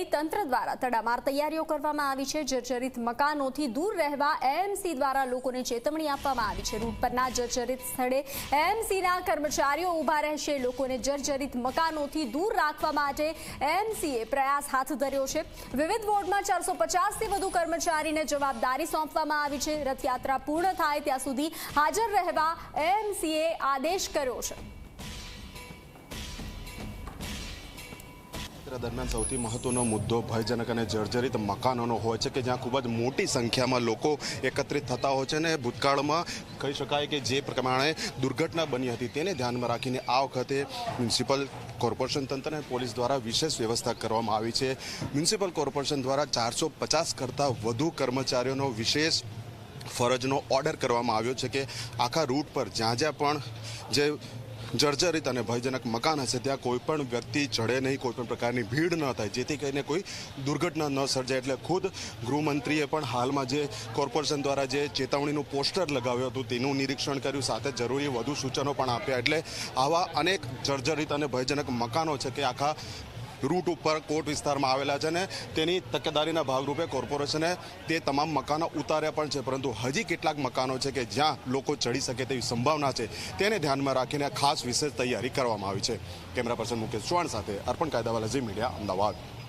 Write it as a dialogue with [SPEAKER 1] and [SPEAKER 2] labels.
[SPEAKER 1] લઈ તંત્ર દ્વારા તડામાર તૈયારીઓ કરવામાં આવી છે. જર્જરિત મકાનોથી દૂર રહેવા એએમસી દ્વારા લોકોને ચેતવણી આપવામાં આવી છે. રૂટ પરના જર્જરિત સ્થળે એએમસીના કર્મચારીઓ ઊભા રહેશે. લોકોને જર્જરિત મકાનોથી દૂર રાખવા માટે એએમસીએ પ્રયાસ હાથ ધર્યો છે. વિવિધ વોર્ડમાં ચારસો પચાસથી વધુ કર્મચારીને જવાબદારી સોંપવામાં આવી છે. રથયાત્રા પૂર્ણ થાય ત્યાં સુધી હાજર રહેવા એએમસીએ આદેશ કર્યો છે.
[SPEAKER 2] યાત્રા દરમિયાન સૌથી મહત્વનો મુદ્દો ભયજનક અને જર્જરિત મકાનોનો હોય છે કે જ્યાં ખૂબ જ મોટી સંખ્યામાં લોકો એકત્રિત થતા હોય છે અને ભૂતકાળમાં કહી શકાય કે જે પ્રમાણે દુર્ઘટના બની હતી તેને ધ્યાનમાં રાખીને આ વખતે મ્યુનિસિપલ કોર્પોરેશન તંત્ર અને પોલીસ દ્વારા વિશેષ વ્યવસ્થા કરવામાં આવી છે. મ્યુનિસિપલ કોર્પોરેશન દ્વારા ચારસો પચાસ કરતાં વધુ કર્મચારીઓનો વિશેષ ફરજનો ઓર્ડર કરવામાં આવ્યો છે કે આખા રૂટ પર જ્યાં જ્યાં પણ જે જર્જરિત અને ભયજનક મકાન હશે. ત્યાં કોઈ પણ વ્યક્તિ ચડે નહીં, કોઈ પણ પ્રકારની ભીડ ન થાય. જેથી કરીને કોઈ દુર્ઘટના ન સર્જાય. એટલે ખુદ ગૃહમંત્રીએ પણ હાલમાં જે કોર્પોરેશન દ્વારા જે ચેતવણીનું પોસ્ટર લગાવ્યું હતું, તેનું નિરીક્ષણ કર્યું. સાથે જરૂરી વધુ સૂચનો પણ આપ્યા. એટલે આવા અનેક જર્જરિત અને ભયજનક મકાનો છે કે આખા રૂટ ઉપર કોટ વિસ્તારમાં આવેલા છે ને તેની તકેદારીના ભાગરૂપે કોર્પોરેશને તે તમામ મકાનો ઉતાર્યા પણ છે. પરંતુ હજી કેટલાક મકાનો છે કે જ્યાં લોકો ચડી શકે તેવી સંભાવના છે, તેને ધ્યાનમાં રાખીને ખાસ વિશેષ તૈયારી કરવામાં આવી છે. કેમેરા પર્સન મુકેશ ચૌહાણ સાથે અર્પણ કાયદાવાલા ઝી મીડિયા, અમદાવાદ.